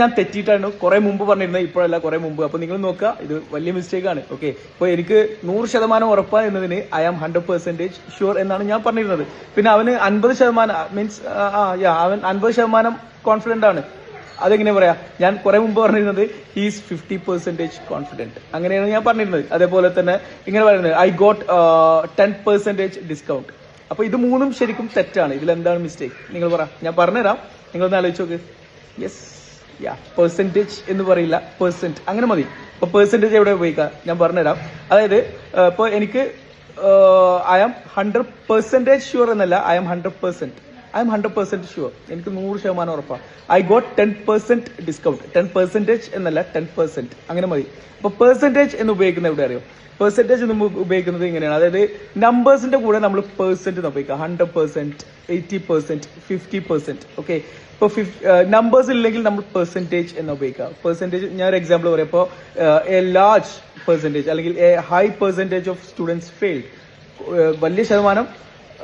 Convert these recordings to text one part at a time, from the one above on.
ഞാൻ തെറ്റിയിട്ടാണ് കുറെ മുമ്പ് പറഞ്ഞിരുന്നത് ഇപ്പോഴല്ല കുറെ മുമ്പ്. അപ്പൊ നിങ്ങൾ നോക്കുക ഇത് വലിയ മിസ്റ്റേക്ക് ആണ്. ഓക്കെ അപ്പൊ എനിക്ക് നൂറ് ശതമാനം ഉറപ്പാണ് എന്നതിന് I am hundred percentage sure എന്നാണ് ഞാൻ പറഞ്ഞിരുന്നത്. പിന്നെ അവന് അൻപത് ശതമാനം മീൻസ് ആ യാ അവൻ അൻപത് ശതമാനം കോൺഫിഡന്റ് ആണ്. അതെങ്ങനെ പറയാ? ഞാൻ കുറെ മുമ്പ് പറഞ്ഞിരുന്നത് ഹീസ് ഫിഫ്റ്റി പെർസെന്റേജ് കോൺഫിഡന്റ് അങ്ങനെയാണ് ഞാൻ പറഞ്ഞിരുന്നത്. അതേപോലെ തന്നെ ഇങ്ങനെ പറയുന്നത് I got ten percentage discount അപ്പൊ ഇത് മൂന്നും ശരിക്കും തെറ്റാണ്. ഇതിൽ എന്താണ് മിസ്റ്റേക്ക് നിങ്ങൾ പറ. ഞാൻ പറഞ്ഞുതരാം. നിങ്ങൾ ഒന്ന് ആലോചിച്ച് നോക്ക്. യെസ് യാ പെർസെന്റേജ് എന്ന് പറയില്ല പെർസെന്റ് അങ്ങനെ മതി. അപ്പൊ പെർസെന്റേജ് എവിടെ ഉപയോഗിക്കാം? ഞാൻ പറഞ്ഞുതരാം. അതായത് ഇപ്പൊ എനിക്ക് I am hundred percentage sure എന്നല്ല I am hundred percent I am hundred percent sure എനിക്ക് നൂറ് ശതമാനം ഉറപ്പാണ് I got ten percent discount ten percentage എന്നല്ല ടെൻ പെർസെന്റ് അങ്ങനെ മതി. അപ്പൊ പെർസെന്റേജ് എന്ന് ഉപയോഗിക്കുന്നത് എവിടെ അറിയോ? പെർസെന്റേജ് എന്ന് ഉപ- ഉപയോഗിക്കുന്നത് ഇങ്ങനെയാണ്. അതായത് നമ്പേഴ്സിന്റെ കൂടെ നമ്മൾ പെർസെന്റ് ഉപയോഗിക്കുക hundred percent eighty percent fifty percent okay ഇപ്പൊ നമ്പേഴ്സ് ഇല്ലെങ്കിൽ നമ്മൾ പെർസെന്റേജ് എന്ന് ഉപയോഗിക്കുക പെർസെന്റേജ് ഞാൻ ഒരു എക്സാമ്പിൾ പറയാം ഇപ്പോൾ എ ലാർജ് പെർസെന്റേജ് അല്ലെങ്കിൽ a high percentage of students failed വലിയ ശതമാനം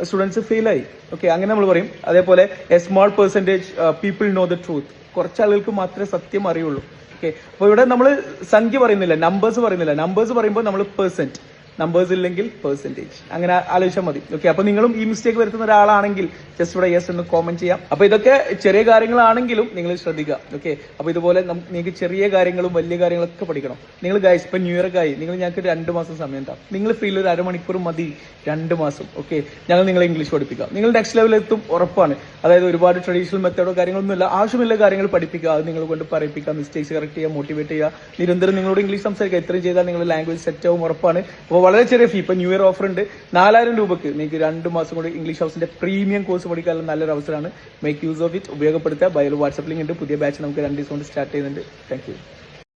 സ്റ്റുഡൻസ് ഫെയിൽ ആയി. ഓക്കെ അങ്ങനെ നമ്മൾ പറയും. അതേപോലെ a small percentage people know the truth കുറച്ച് ആളുകൾക്ക് മാത്രമേ സത്യം അറിയുള്ളൂ. ഓക്കെ അപ്പോൾ ഇവിടെ നമ്മൾ സംഖ്യ പറയുന്നില്ല നമ്പേഴ്സ് പറയുന്നില്ല. നമ്പേഴ്സ് പറയുമ്പോൾ നമ്മൾ പെർസെന്റ് നമ്പേഴ്സ് ഇല്ലെങ്കിൽ പെർസെന്റേജ് അങ്ങനെ ആലോചിച്ചാൽ മതി. ഓക്കെ അപ്പൊ നിങ്ങളും ഈ മിസ്റ്റേക്ക് വരുത്തുന്ന ഒരാളാണെങ്കിൽ ജസ്റ്റ് ഇവിടെ യെസ് എന്ന് കോമെന്റ് ചെയ്യാം. അപ്പൊ ഇതൊക്കെ ചെറിയ കാര്യങ്ങളാണെങ്കിലും നിങ്ങൾ ശ്രദ്ധിക്കുക. ഓക്കെ അപ്പൊ ഇതുപോലെ നിങ്ങൾക്ക് ചെറിയ കാര്യങ്ങളും വലിയ കാര്യങ്ങളൊക്കെ പഠിക്കണം. നിങ്ങൾ ഗൈസ് ഇപ്പൊ ന്യൂ ഇയർ ആയി. നിങ്ങൾ ഞങ്ങൾക്ക് രണ്ട് മാസം സമയം താം നിങ്ങൾ ഫീൽ ഒരു അരമണിക്കൂർ മതി രണ്ട് മാസം. ഓക്കെ ഞങ്ങൾ നിങ്ങളെ ഇംഗ്ലീഷ് പഠിപ്പിക്കാം. നിങ്ങൾ നെക്സ്റ്റ് ലെവലിൽ എത്തും ഉറപ്പാണ്. അതായത് ഒരുപാട് ട്രഡീഷണൽ മെത്തേഡോ കാര്യങ്ങളൊന്നും ഇല്ല ആവശ്യമില്ല കാര്യങ്ങൾ പഠിപ്പിക്കുക. അത് നിങ്ങൾ കൊണ്ട് പറയിപ്പിക്കുക. മിസ്റ്റേക്സ് കറക്റ്റ് ചെയ്യുക മോട്ടിവേറ്റ് ചെയ്യുക. നിരന്തരം നിങ്ങളോട് ഇംഗ്ലീഷ് സംസാരിക്കുക. ഇത്രയും ചെയ്താൽ നിങ്ങൾ ലാംഗ്വേജ് സെറ്റ് ആവും ഉറപ്പാണ്. അപ്പോൾ വളരെ ചെറിയ ഫീ ഇപ്പൊ ന്യൂ ഇയർ ഓഫർ ഉണ്ട്. നാലായിരം രൂപക്ക് നിങ്ങൾക്ക് രണ്ട് മാസം കൂടി ഇംഗ്ലീഷ് ഹൗസിന്റെ പ്രീമിയം കോഴ്സ് പഠിക്കാനുള്ള നല്ലൊരു അവസരമാണ്. മേക്ക് യൂസ് ഓഫ് ഇറ്റ് ഉപയോഗപ്പെടുത്തുക. ബയോ വാട്സപ്പ് ലിങ്ക് ഉണ്ട്. പുതിയ ബാച്ച് നമുക്ക് രണ്ട് ദിവസം കൊണ്ട് സ്റ്റാർട്ട് ചെയ്യുന്നുണ്ട്. താങ്ക്